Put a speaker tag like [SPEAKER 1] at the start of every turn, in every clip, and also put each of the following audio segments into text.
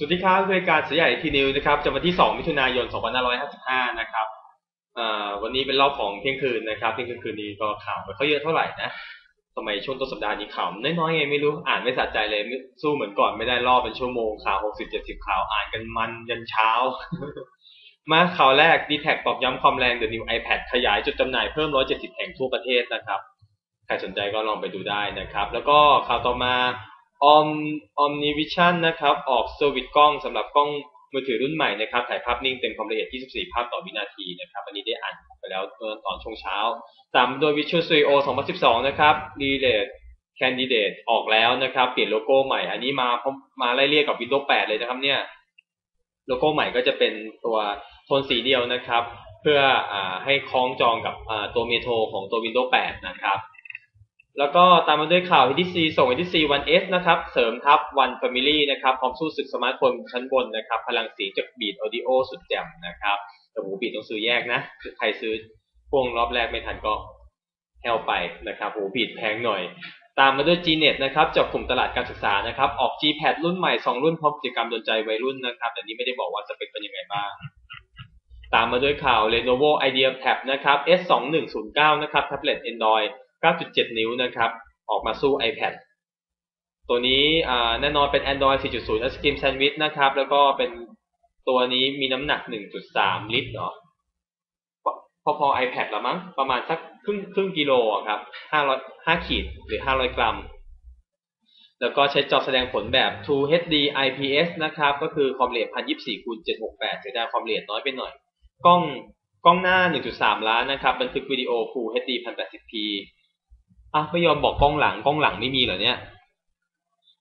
[SPEAKER 1] สวัสดีครับรายการสยามทีนิวนะครับจะวันที่ 2 มิถุนายน 2555 นะครับวันนี้เป็นรอบของเที่ยงคืนนะครับเที่ยงคืนคืนนี้ก็ข่าวไม่ค่อยเยอะเท่าไหร่นะทำไมช่วงต้นสัปดาห์นี้ข่าวน้อยๆไงไม่รู้อ่านไม่สะใจเลยสู้เหมือนก่อนไม่ได้รอบเป็นชั่วโมงข่าว60-70ข่าวอ่านกันมันยันเช้า มาข่าวแรก d t แทกตอกย้ำความแรง The New iPad ขยายจุดจำหน่ายเพิ่ม 170 แห่งทั่วประเทศนะครับใครสนใจก็ลองไปดูได้นะครับ แล้วก็ข่าวต่อมา Omnivision นะครับ ออกเซอร์วิสกล้องสำหรับกล้องมือถือรุ่นใหม่นะครับ ถ่ายภาพนิ่งเต็มความละเอียด 24 ภาพต่อวินาทีนะครับ อันนี้ได้อ่านไปแล้วตอนช่วงเช้า ตามโดย Visual Studio 2012 นะครับ Relate Candidate ออกแล้วนะครับ เปลี่ยนโลโก้ใหม่ อันนี้มามาไล่เรียกกับ Windows 8 เลยนะครับเนี่ย โลโก้ใหม่ก็จะเป็นตัวโทนสีเดียวนะครับ เพื่ออให้คล้องจองกับตัวเมโทรของตัว Windows 8 นะครับ แล้วก็ตามมาด้วยข่าว HTC ส่ง HTC One S นะครับ เสริมทับ One Family นะครับพร้อมสู้ศึกสมาร์ทโฟนชั้นบนนะครับ พลังเสียงจากบีดออดิโอสุดแจ่มนะครับแต่หูบีดต้องซื้อแยกนะ ใครซื้อพวงรอบแรกไม่ทันก็แฮลไปนะครับหูบีดแพงหน่อย ตามมาด้วย Gnet นะครับจากกลุ่มตลาดการศึกษานะครับ ออก Gpad รุ่นใหม่ 2 รุ่นพร้อมกิจกรรมดนใจวัยรุ่นนะครับแต่นี้ไม่ได้บอกว่าสเปคเป็นยังไงบ้างตามมาด้วยข่าว Lenovo IdeaPad นะครับ S2109 นะครับแท็บเล็ต Android 9.7 นิ้วนะครับ ออกมาสู้ iPad ตัวนี้แน่นอนเป็น Android 4.0 Ice Cream Sandwich นะครับ แล้วก็เป็นตัวนี้มีน้ำหนัก 1.3 ลิตรเนาะพอพอ iPad ละมั้ง ประมาณสักครึ่งครึ่งกิโลครับ500 5ขีดหรือ 500 กรัม แล้วก็ใช้จอแสดงผลแบบ True HD IPS นะครับ ก็คือความละเอียด 1024คูณ768เสียดายความละเอียดน้อยไปหน่อย กล้องกล้องหน้า 1.3 ล้านนะครับ บันทึกวิดีโอ Full HD 1080p อะไม่ยอมบอกกล้องหลังกล้องหลังไม่มีเหรอเนี่ย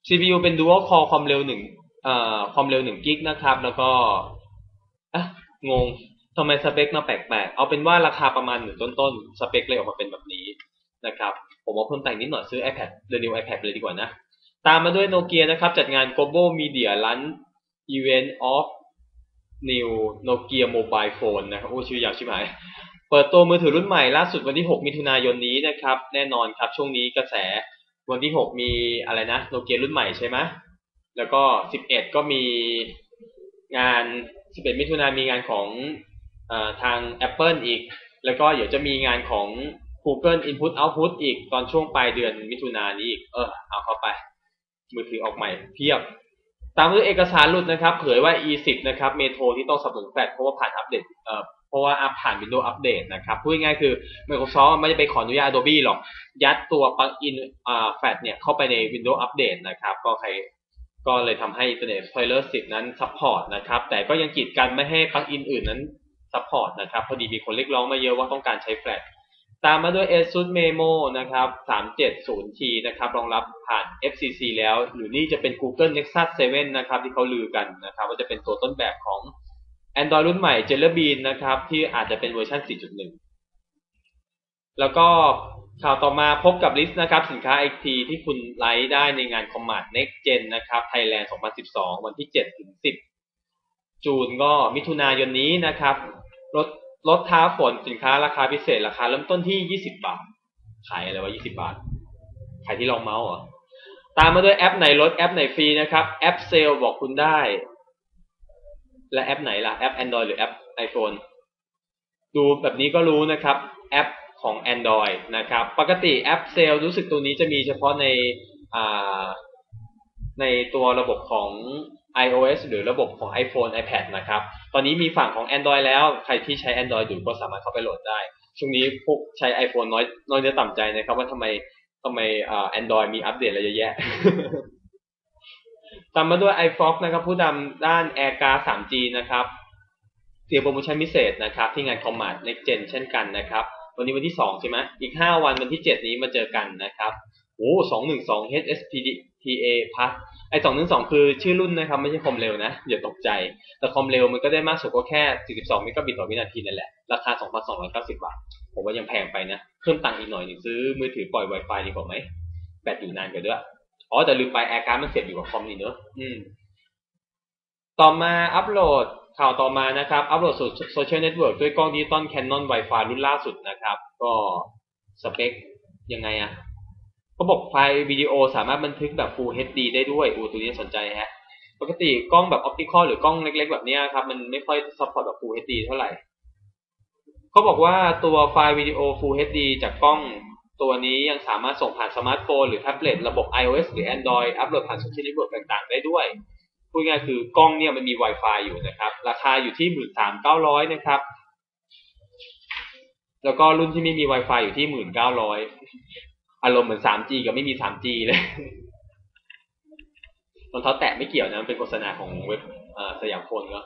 [SPEAKER 1] CPU เป็น Dual Core ความเร็วหนึ่งเอ่อความเร็วหนึ่งกิกนะครับ แล้วก็อะงงทำไมสเปคมาแปลกๆ เอาเป็นว่าราคาประมาณหนึ่งต้นๆ สเปคเลยออกมาเป็นแบบนี้นะครับ ผมเอาเพิ่มแต่งนิดหน่อยซื้อ iPad เด e new iPad เลยดีกว่านะ ตามมาด้วยโนเกียนะครับ จัดงาน Global Media Lunch Event of New Nokia Mobile Phone นะครับ โอ้ชื่อยาวชิบหาย เปิดตัวมือถือรุ่นใหม่ล่าสุดวันที่ 6 มิถุนายนนี้นะครับ แน่นอนครับช่วงนี้กระแสวันที่ 6 มีอะไรนะโนเกียรุ่นใหม่ใช่ไหมแล้วก็ 11 ก็มีงาน 11 มิถุนายนมีงานของอทาง Apple อีก แล้วก็เดี๋ยวจะมีงานของ Google Input Output อีกตอนช่วงปลายเดือนมิถุนายนนี้อีก เออเอาเข้าไป มือถือออกใหม่เพียบตามด้วยเอกสารหลุดนะครับ เผยว่า E10 นะครับ เมโทรที่ต้องสับสนุนแฟลชเพราะว่าผ่านอัปเดต เพราะว่าอัพผ่าน Windows Update นะครับพูดง่ายๆคือ Microsoft ไม่ได้ไปขออนุญาต Adobe หรอก ยัดตัวปลั๊กอินอ่าแฟลชเนี่ยเข้าไปใน Windows Update นะครับ ก็ใครก็เลยทำให้ Internet Explorer 10 นั้นซัพพอร์ตนะครับ แต่ก็ยังกีดกันไม่ให้ปลั๊กอินอื่นนั้นซัพพอร์ตนะครับ พอดีมีคนเรียกร้องมาเยอะว่าต้องการใช้แฟลชตามมาด้วย ASUS Memo นะครับ 370T นะครับ รองรับผ่าน FCC แล้ว หรือนี่จะเป็น Google Nexus 7 นะครับ ที่เขาลือกันนะครับ ว่าจะเป็นตัวต้นแบบของ Android รุ่นใหม่ Jelly Bean นะครับ ที่อาจจะเป็นเวอร์ชัน 4.1 แล้วก็ข่าวต่อมาพบกับลิสต์นะครับ สินค้า IT ที่คุณไลค์ได้ในงาน Command Next Gen นะครับ Thailand 2012 วันที่ 7 ถึง 10 จูนก็มิถุนายนนี้นะครับลดลดท้าฝนสินค้าราคาพิเศษ ราคาเริ่มต้นที่ 20 บาท ขายอะไรวะ 20 บาท ขายที่รองเมาส์เหรอ ตามมาด้วยแอปไหนลดแอปไหนฟรีนะครับ แอปเซลบอกคุณได้ และแอปไหนล่ะ แอป Android หรือแอป iPhone ดูแบบนี้ก็รู้นะครับแอปของ Android นะครับ ปกติแอปเซลรู้สึกตัวนี้จะมีเฉพาะในในตัวระบบของ iOS หรือระบบของ iPhone iPad นะครับ ตอนนี้มีฝั่งของ Android แล้ว ใครที่ใช้ Android อยู่ก็สามารถเข้าไปโหลดได้ ช่วงนี้พวกใช้ iPhone น้อยน้อยเนื้อต่ำใจนะครับ ว่าทำไมทำไม Android มีอัปเดตอะไรเยอะแยะ ตามมาด้วย iFox นะครับ ผู้นำด้าน AirCard 3G นะครับเสียโปรโมชั่นพิเศษนะครับ ที่งาน Command Next Gen เช่นกันนะครับ วันนี้วันที่ 2 ใช่ไหมอีก 5 วันวันที่ 7 นี้มาเจอกันนะครับโอ้212 HSPTA Plus ไอ้212คือชื่อรุ่นนะครับ ไม่ใช่ความเร็วนะ อย่าตกใจ แต่ความเร็วมันก็ได้มากสุดก็แค่ 42 เมกะบิตต่อวินาทีนั่นแหละ ราคา 2,290 บาท ผมว่ายังแพงไปนะ เพิ่มตังค์อีกหน่อยหนึ่งซื้อมือถือปล่อย Wi-Fi ดีกว่าไหม แบตอยู่นานกว่าด้วย อ๋อแต่ลืมไปแอร์การ์ดมันเสียบอยู่กับคอมนี่เนอะอืม ต่อมาอัปโหลดข่าวต่อมานะครับ อัปโหลดสู่โซเชียลเน็ตเวิร์กด้วยกล้องดิจิตอลแคนนอนไวไฟรุ่นล่าสุดนะครับ ก็สเปคยังไงอะเขาบอกไฟล์วิดีโอสามารถบันทึกแบบ Full HD ได้ด้วยอูตัวนี้สนใจฮะ ปกติกล้องแบบออปติคอลหรือกล้องเล็ก ๆ แบบนี้ครับ มันไม่ค่อยซัพพอร์ตแบบ Full HD เท่าไหร่เขาบอกว่าตัวไฟล์วิดีโอ Full HD จากกล้อง ตัวนี้ยังสามารถส่งผ่านสมาร์ทโฟนหรือแท็บเล็ตระบบ iOS หรือ Android อัปโหลดผ่านโซเชียลเน็ตเวิร์กต่างๆ ได้ด้วย พูดง่ายคือกล้องเนี่ยมันมี Wi-Fi อยู่นะครับ ราคาอยู่ที่หมื่นสามเก้าร้อยนะครับ แล้วก็รุ่นที่ไม่มี Wi-Fi อยู่ที่หมื่นเก้าร้อยอารมณ์เหมือน 3G กับไม่มี 3G เลยรองเท้าแตะไม่เกี่ยวนะ มันเป็นโฆษณาของเว็บสยามโฟนก็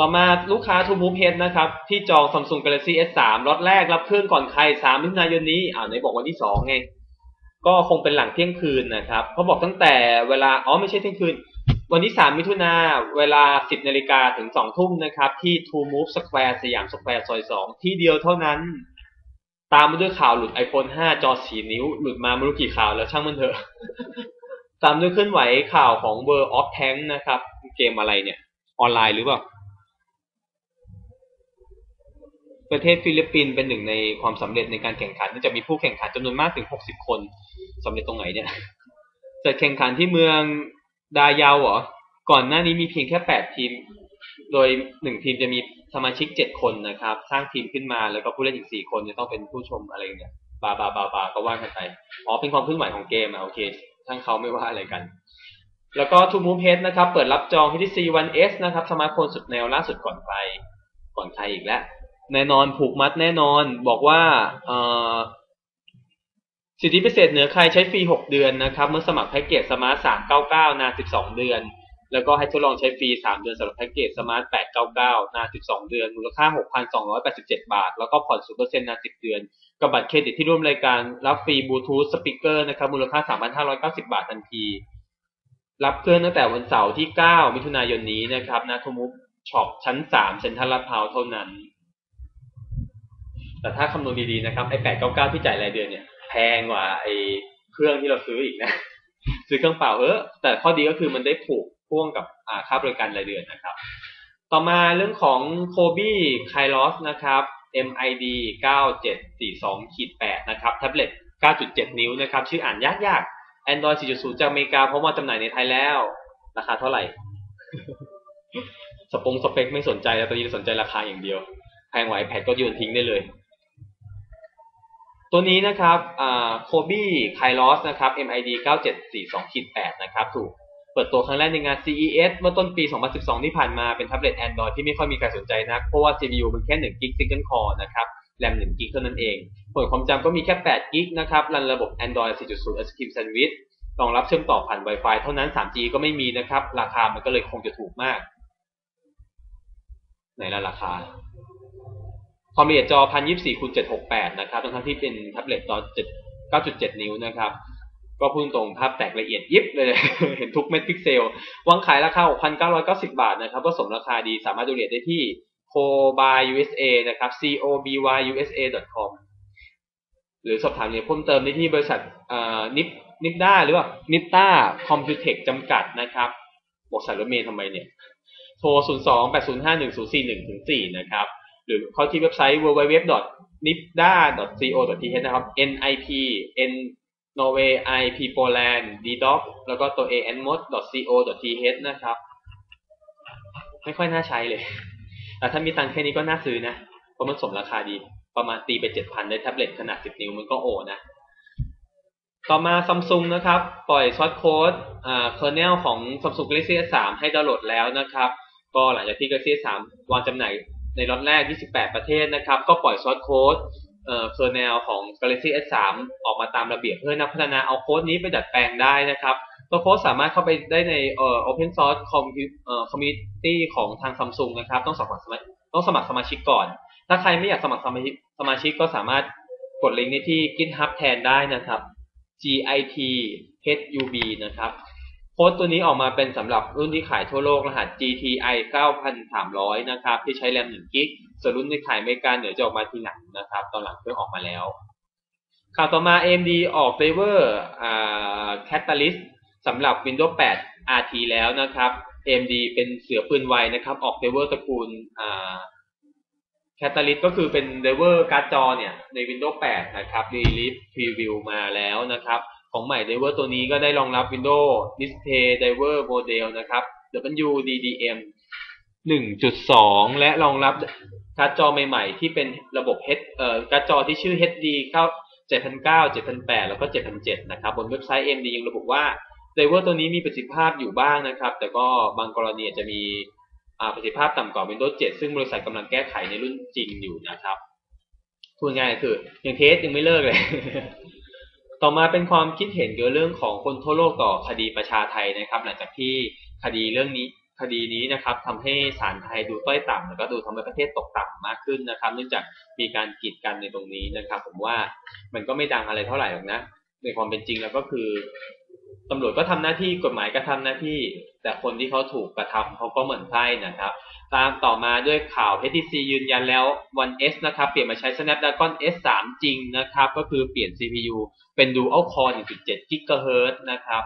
[SPEAKER 1] ต่อมาลูกค้าทูมูฟเฮดนะครับ ที่จอง Samsung Galaxy S3 ล็อตแรกรับเครื่องก่อนใคร 3 มิถุนายนนี้อ่าไหนบอกวันที่ 2 ไง ก็คงเป็นหลังเที่ยงคืนนะครับเขาบอกตั้งแต่เวลา อ๋อ ไม่ใช่เที่ยงคืน วันที่ 3 มิถุนาเวลา 10นาฬิกาถึง 2 ทุ่มนะครับ ที่ True Move Square สยามสแควร์ซอย 2 ที่เดียวเท่านั้น ตามมาด้วยข่าวหลุด iPhone 5 จอ 4 นิ้ว หลุดมาไม่รู้กี่ข่าวแล้วช่างมันเถอะ ตามด้วยเคลื่อนไหวข่าวของ World of Tank นะครับ เกมอะไรเนี่ย ออนไลน์หรือเปล่า ประเทศฟิลิปปินส์เป็นหนึ่งในความสำเร็จในการแข่งขันจะมีผู้แข่งขันจำนวนมากถึง 60 คนสำเร็จตรงไหนเนี่ยจะแข่งขันที่เมืองดายาวเหรอ ก่อนหน้านี้มีเพียงแค่ 8 ทีม โดยหนึ่งทีมจะมีสมาชิก 7 คนนะครับ สร้างทีมขึ้นมาแล้วก็ผู้เล่นอีก 4 คนจะต้องเป็นผู้ชมอะไรเนี่ยบาบาบาบาก็ว่ากันไป อ๋อ เป็นความเคลื่อนไหวของเกมอะโอเคทั้งเขาไม่ว่าอะไรกัน แล้วก็ทูมูเพสนะครับ เปิดรับจอง HTC One S นะครับ สมาร์ทโฟนสุดแนวล่าสุดก่อนใครก่อนใครอีกแล้ว แน่นอนผูกมัดแน่นอนบอกว่าสิทธิพิเศษเหนือใครใช้ฟรี 6 เดือนนะครับ เมื่อสมัครแพ็กเกจสมาร์ท 399 นาน 12 เดือน แล้วก็ให้ทดลองใช้ฟรี 3 เดือนสำหรับแพ็กเกจสมาร์ท 899 นาน 12 เดือน มูลค่า 6,287 บาท แล้วก็ผ่อน0%นาน 10 เดือน กับบัตรเครดิตที่ร่วมรายการรับฟรีบลูทูธสปีกเกอร์นะครับ มูลค่า 3,590 บาททันที รับเครื่องตั้งแต่วันเสาร์ที่ 9 มิถุนายนนี้นะครับนาโทมุช็อปชั้น 3 เซ็นทรัลลาดพร้าวเท่านั้น แต่ถ้าคำนวณดีๆนะครับไอ้899ที่จ่ายรายเดือนเนี่ยแพงกว่าไอ้เครื่องที่เราซื้ออีกนะ ซื้อเครื่องเปล่าเออแต่ข้อดีก็คือมันได้ผูกพ่วงกับค่าบริการรายเดือนนะครับ ต่อมาเรื่องของ Kobe Kairos นะครับ MID 9742ขีด8นะครับแท็บเล็ต 9.7 นิ้วนะครับ ชื่ออ่านยากๆ Android 4.0 จากอเมริกาเพราะว่าจำหน่ายในไทยแล้ว ราคาเท่าไหร่ สปงสเปคไม่สนใจแล้วตอนนี้สนใจราคาอย่างเดียว แพงไหวแพดก็โยนทิ้งได้เลย ตัวนี้นะครับโคบี้ไคลอสนะครับ MID 97428นะครับถูกเปิดตัวครั้งแรกในงาน CES เมื่อต้นปี 2012 ที่ผ่านมาเป็นแท็บเล็ต Android ที่ไม่ค่อยมีใครสนใจนัก เพราะว่า CPU มันแค่1 g b Single Core นะครับแรม1 g b เท่านั้นเองผลความจำก็มีแค่8 g b นะครับรันระบบ Android 4.0 Ice Cream Sandwich รองรับเชื่อมต่อผ่าน Wi-Fi เท่านั้น 3G ก็ไม่มีนะครับ ราคามันก็เลยคงจะถูกมาก ไหนละราคา ความละเอียดจอ 1024คูณ768 นะครับ ทั้งที่เป็นแท็บเล็ตจอ9.7 นิ้วนะครับ ก็พูดตรงภาพแตกละเอียดยิบเลย เห็นทุกเม็ดพิกเซล วางขายราคา 6,990 บาทนะครับ ก็สมราคาดี สามารถดูรายละเอียดได้ที่ cobyusa. นะครับ coby usa com หรือสอบถามเรียเพิ่มเติมได้ที่บริษัทนิปนิปด้าหรือว่านิปต้าคอมพิวเทคจำกัดนะครับบอกสายรถเมย์ทำไมเนี่ย โทร 0 2 8 0 5 1 0 4 1ถึง4นะครับ หรือเข้าที่เว็บไซต์ www.nipda.co.th นะครับ nip n Norway i p Poland d d o c แล้วก็ตัว a n m o d co.th นะครับ ไม่ค่อยน่าใช้เลย แต่ถ้ามีตังค์แค่นี้ก็น่าซื้อนะ เพราะมันสมราคาดี ประมาณตีไป7,000ในแท็บเล็ตขนาด10นิ้วมันก็โอนะต่อมาซัมซุงนะครับ ปล่อยซอสโค้ดเคอร์เนลของ Samsung Galaxy S3 ให้ดาวน์โหลดแล้วนะครับ ก็หลังจากที่ Galaxy S3 วางจำหน่าย ในล็อตแรก 28 ประเทศนะครับ ก็ปล่อยซอสโค้ดเอ่อเคอร์เนลของ Galaxy S3 ออกมาตามระเบียบเพื่อนักพัฒนาเอาโค้ดนี้ไปดัดแปลงได้นะครับตัวโค้ดสามารถเข้าไปได้ในเอ่อ Open Source Community ของทาง Samsung นะครับ ต้องสมัครสมาต้องสมัครสมาชิกก่อน ถ้าใครไม่อยากสมัครสมาชิกสมาชิกก็สามารถกดลิงก์นี้ที่ GitHub แทนได้นะครับ git hub นะครับ โค้ดตัวนี้ออกมาเป็นสำหรับรุ่นที่ขายทั่วโลกรหัส GTI 9300 นะครับ ที่ใช้แรม1กิก ส่วนรุ่นที่ขายอเมริกาเหนือจะออกมาทีหลังนะครับ ตอนหลังเครื่องออกมาแล้ว ข่าวต่อมา AMD ออก Flavor อ่า Catalyst สำหรับ Windows 8 RT แล้วนะครับ AMD เป็นเสือปืนไวนะครับ ออก Flavor ตระกูล Catalyst ก็คือเป็น Driver การ์ดจอเนี่ยใน Windows 8 นะครับ Release Preview มาแล้วนะครับ ของใหม่ Driver ตัวนี้ก็ได้รองรับ Windows Display Driver Model นะครับ WDDM 1.2 และรองรับการ์ดจอใหม่ ๆ ที่เป็นระบบ H เอ่อการ์ดจอที่ชื่อ HD เข้า7,900 7,800 แล้วก็ 7,700 นะครับ บนเว็บไซต์ AMD ยังระบุว่าไดเวอร์ตัวนี้มีประสิทธิภาพอยู่บ้างนะครับ แต่ก็บางกรณีอาจจะมีประสิทธิภาพต่ำกว่า Windows 7 ซึ่งบริษัทกำลังแก้ไขในรุ่นจริงอยู่นะครับพูดง่ายคือ ยังเทสยังไม่เลิกเลย ต่อมาเป็นความคิดเห็นเกี่ยวกับเรื่องของคนทั่วโลกต่อคดีประชาไทยนะครับ หลังจากที่คดีเรื่องนี้คดีนี้นะครับทำให้ศาลไทยดูต้อยต่ำแล้วก็ดูทำให้ประเทศตกต่ำมากขึ้นนะครับ เนื่องจากมีการกีดกันในตรงนี้นะครับ ผมว่ามันก็ไม่ดังอะไรเท่าไหร่หรอกนะ ในความเป็นจริงแล้วก็คือตำรวจก็ทำหน้าที่กฎหมายก็ทำหน้าที่ แต่คนที่เขาถูกกระทำเขาก็เหมือนไพ่นะครับ ตามต่อมาด้วยข่าว HTC ยืนยันแล้ว One S นะครับ เปลี่ยนมาใช้ Snapdragon S3 จริงนะครับ ก็คือเปลี่ยน CPU เป็น Dual Core 1.7 GHz นะครับ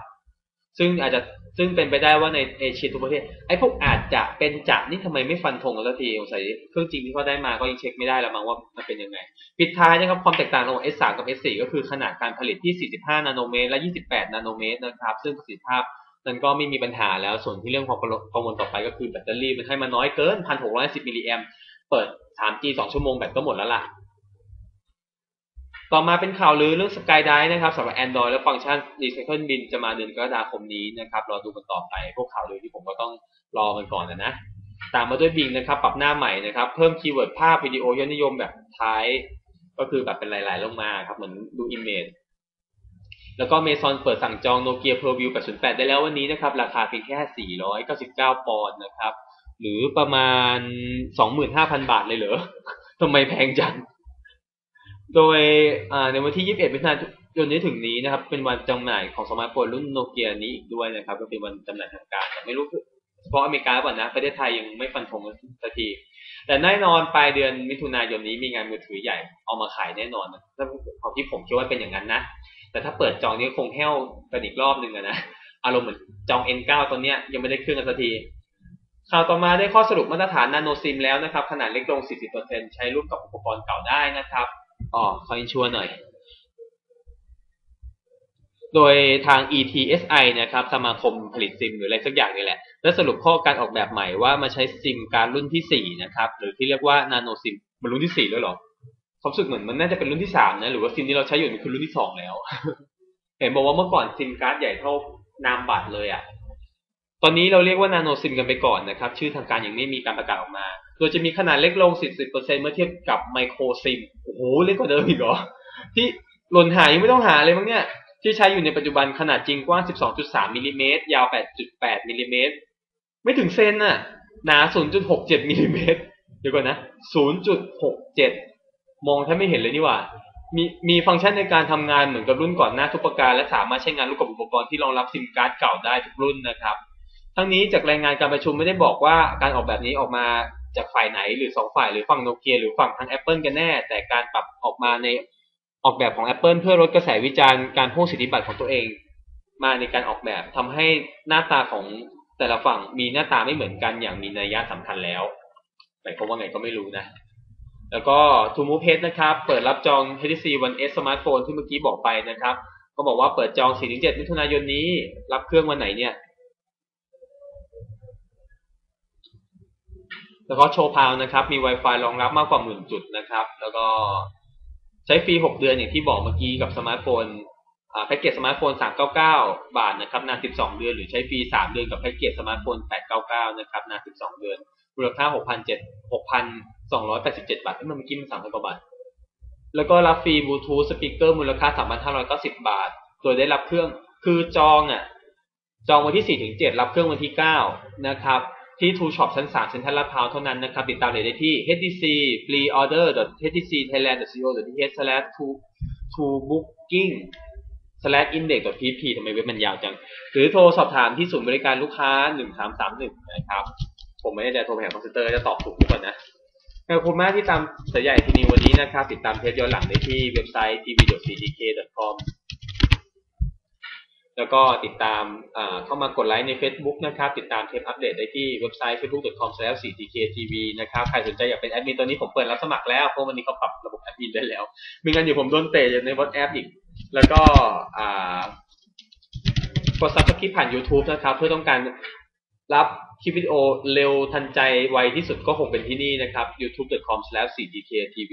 [SPEAKER 1] ซึ่งอาจจะซึ่งเป็นไปได้ว่าในเอเชียทุกประเทศ ไอ้พวกอาจจะเป็นจะนี่ทำไมไม่ฟันธงกันสักทีสงสัยเครื่องจริงที่เขาได้มาก็ยังเช็คไม่ได้แล้วมั้งว่ามันเป็นยังไง ปิดท้ายนะครับ ความแตกต่างระหว่าง S3 กับ S4 ก็คือขนาดการผลิตที่ 45 นาโนเมตร และ 28 นาโนเมตรนะครับ ซึ่งประสิทธิภาพ นั้นก็ไม่มีปัญหาแล้วส่วนที่เรื่องความกังวลต่อไปก็คือแบตเตอรี่มันให้มาน้อยเกิน 1,610 มิลลิแอมเปิด 3G 2 ชั่วโมงแบตก็หมดแล้วล่ะ ต่อมาเป็นข่าวลือเรื่อง Skydive นะครับสำหรับ Android และฟังก์ชัน Recycle Bin จะมาเดือนกรกฎาคมนี้นะครับรอดูกันต่อไป พวกข่าวลือที่ผมก็ต้องรอมันก่อนนะนะตามมาด้วย Bing นะครับ ปรับหน้าใหม่นะครับ เพิ่มคีย์เวิร์ดภาพวิดีโอยอดนิยมแบบท้าย ก็คือแบบเป็นหลาย ๆ ลงมาครับเหมือนดู Image แล้วก็เมซอนเปิดสั่งจอง Nokia PearlView 808 ได้แล้ววันนี้นะครับ ราคาเพียงแค่ 499 ปอนด์นะครับ หรือประมาณ 25,000 บาทเลยเหรอทำไมแพงจัง โดยในวันที่ 21มิถุนายนนี้ถึงนี้นะครับ เป็นวันจำหน่ายของสมาร์ทโฟนรุ่นโนเกียนี้อีกด้วยนะครับ ก็เป็นวันจำหน่ายทางการแต่ไม่รู้ เฉพาะอเมริกาก่อนนะ ประเทศไทยยังไม่ฟันธงสักที แต่แน่นอนปลายเดือนมิถุนายนนี้มีงานมือถือใหญ่เอามาขายแน่นอนนะถ้าของที่ผมคิดว่าเป็นอย่างนั้นนะ แต่ถ้าเปิดจองนี้คงแห้วกันอีกรอบหนึ่งนะ อารมณ์เหมือนจอง N9 ตัวเนี้ยยังไม่ได้เครื่องกันสักทีข่าวต่อมาได้ข้อสรุปมาตรฐานนาโนซิมแล้วนะครับ ขนาดเล็กลง 40%ใช้ร่วมกับอุปกรณ์เก่าได้นะครับอ๋อขออินชัวร์หน่อยโดยทาง ETSI นะครับ สมาคมผลิตซิมหรืออะไรสักอย่างนี่แหละ ได้สรุปข้อการออกแบบใหม่ว่ามาใช้ซิมการรุ่นที่ 4 นะครับ หรือที่เรียกว่านาโนซิมมันรุ่นที่ 4 แล้วหรอความสึกเหมือนมันน่าจะเป็นรุ่นที่ 3 นะ หรือว่าซิมที่เราใช้อยู่มันคือรุ่นที่ 2 แล้ว เห็นบอกว่าเมื่อก่อนซิมการ์ดใหญ่เท่านามบัตรเลยอะ่ะตอนนี้เราเรียกว่านาโนซิมกันไปก่อนนะครับ ชื่อทางการยังไม่มีการประกาศออกมาโดยจะมีขนาดเล็กลง 40%เมื่อเทียบกับไมโครซิมโอ้โหเล็กกว่าเดิมอีกเหรอที่หล่นหายไม่ต้องหาเลยมั้งเนี่ยที่ใช้อยู่ในปัจจุบันขนาดจริงกว้าง 12.3มิลิเมตรยาว 8.8มิลิเมตร ไม่ถึงเซนน่ะ หนา 0.67มิลลิเมตรเดี๋ยวก่อนนะ 0.67 มองแทบไม่เห็นเลยนี่หว่า มีมีฟังก์ชันในการทำงานเหมือนกับรุ่นก่อนหน้าทุกประการ และสามารถใช้งานร่วมกับอุปกรณ์ที่รองรับซิมการ์ดเก่าได้ทุกรุ่นนะครับ ทั้งนี้จากรายงานการประชุมไม่ได้บอกว่าการออกแบบนี้ออกมาจากฝ่ายไหนหรือสองฝ่ายหรือฝั่งโนเกียหรือฝั่งทาง Apple กันแน่ แต่การปรับออกมาในออกแบบของ Apple เพื่อลดกระแสวิจารณ์การพ่วงสิทธิบัตรของตัวเอง มาในการออกแบบทำให้หน้าตาของ แต่ละฝั่งมีหน้าตาไม่เหมือนกันอย่างมีนัยยะสำคัญแล้วหมายความว่าไงก็ไม่รู้นะ แล้วก็ t o m o v e นะครับ เปิดรับจอง HTC One S สมาร์ทโฟนที่เมื่อกี้บอกไปนะครับ ก็บอกว่าเปิดจอง 4-7 มิถุนายนนี้ รับเครื่องวันไหนเนี่ย แล้วก็โชว์พาวนะครับ มี Wi-Fi รองรับมากกว่าหมื่นจุดนะครับ แล้วก็ใช้ฟรี 6 เดือนอย่างที่บอกเมื่อกี้กับสมาร์ทโฟน แพ็กเกจสมาร์ทโฟน 399 บาทนะครับนาน 12 เดือน หรือใช้ฟรี 3 เดือนกับแพ็กเกจสมาร์ทโฟน 899 นะครับนาน 12 เดือนมูลค่า6,287 บาทที่มันเมื่อกี้มัน3,000กว่าบาท แล้วก็รับฟรีบลูทูธสปีกเกอร์มูลค่า 3,590 บาท โดยได้รับเครื่องคือจองอะจองวันที่4-7รับเครื่องวันที่ 9 นะครับที่ True Shop ชั้น3เซ็นทรัลลาดพร้าวเท่านั้นนะครับ ติดตามเลยได้ที่ htc preorder htc thailand co th slash to booking slash index pp ทำไมเว็บมันยาวจัง หรือโทรสอบถามที่ศูนย์บริการลูกค้า 1331 นะครับ ผมไม่ได้จโทรไปหาคอมพิวเตอร์จะตอบถูกทุกคนนะขอบคุณมากที่ตามสายใหญ่ทีนี้วันนี้นะครับ ติดตามเทปย้อนหลังได้ที่เว็บไซต์ tv.cdk.com แล้วก็ติดตามเข้ามากดไลค์ใน Facebook นะครับ ติดตามเทปอัปเดตได้ที่เว็บไซต์ facebook.com/4tktv นะครับ ใครสนใจอยากเป็นแอดมินตอนนี้ผมเปิดรับสมัครแล้ว เพราะวันนี้เขาปรับระบบแอดมินได้แล้วมีงานอยู่ผมโดนเตะในวอตแอปอีก แล้วก็กดซับสไครต์ผ่าน YouTube นะครับ เพื่อต้องการรับคลิปวิดีโอเร็วทันใจไวที่สุดก็คงเป็นที่นี่นะครับ youtube.com/4gktv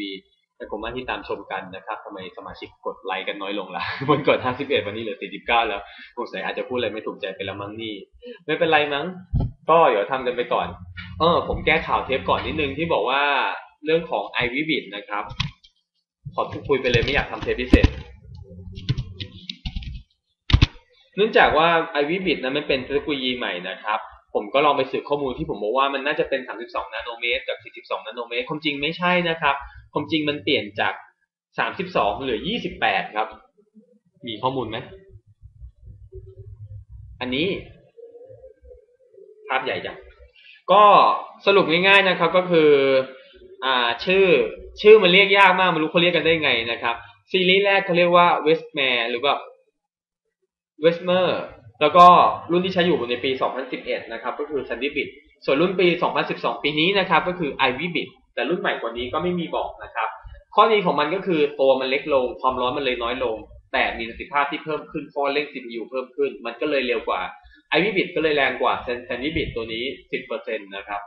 [SPEAKER 1] แต่ผมว่าที่ตามชมกันนะครับทำไมสมาชิกกดไลค์กันน้อยลงละ่ะมันกด51 วันนี้เหลือ 49 แล้วสงสัยอาจจะพูดอะไรไม่ถูกใจไปแล้วมั้งนี่ ไม่เป็นไรมั้ง ก็เดี๋ยวทำกันไปก่อน เออ ผมแก้ข่าวเทปก่อนนิดนึงที่บอกว่าเรื่องของ i v b i t นะครับ ขอพูดคุยไปเลยไม่อยากทำเทปพิเศษ เนื่องจากว่า i v b i t นั้นมันเป็นเทคโนโลยีใหม่นะครับ ผมก็ลองไปสืบข้อมูลที่ผมบอกว่ามันน่าจะเป็น 32 นาโนเมตร กับ 42 นาโนเมตร ความจริงไม่ใช่นะครับ ความจริงมันเปลี่ยนจาก 32 เหลือ 28 ครับ มีข้อมูลไหม อันนี้ ภาพใหญ่จัง ก็สรุปง่ายๆนะครับก็คือ อ่า ชื่อ ชื่อมันเรียกยากมากไม่รู้เขาเรียกกันได้ไงนะครับ ซีรีส์แรกเขาเรียกว่า Westmere หรือ เว่า Westmer แล้วก็รุ่นที่ใช้อยู่ในปี 2011 นะครับ ก็คือ Sandy Bit ส่วนรุ่นปี 2012 ปีนี้นะครับ ก็คือ Ivy Bit แต่รุ่นใหม่กว่านี้ก็ไม่มีบอกนะครับ ข้อดีของมันก็คือตัวมันเล็กลง ความร้อนมันเลยน้อยลง แต่มีประสิทธิภาพที่เพิ่มขึ้นฟอนเร่ง CPU เพิ่มขึ้น มันก็เลยเร็วกว่า Ivy Bit ก็เลยแรงกว่า Sandy Bit ตัวนี้ 10%นะครับ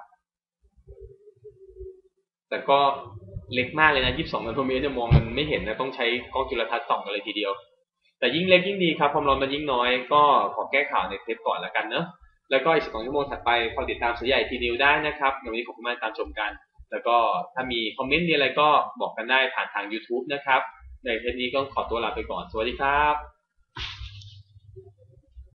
[SPEAKER 1] แต่ก็เล็กมากเลยนะ 22 นาโนเมตรจะมองมันไม่เห็นนะ ต้องใช้กล้องจุลทรรศน์ส่องกันเลยทีเดียว แต่ยิ่งเล็กยิ่งดีครับความร้อนมันยิ่งน้อย ก็ขอแก้ข่าวในเทปก่อนแล้วกันเนอะแล้วก็อีกสองชั่วโมงถัดไปคอยติดตามสายใหญ่ทีนิวได้นะครับเดี๋ยววันนี้ขอบคุณมากตามชมกัน แล้วก็ถ้ามีคอมเมนต์มีอะไรก็บอกกันได้ผ่านทาง YouTube นะครับในเทปนี้ก็ขอตัวลาไปก่อนสวัสดีครับ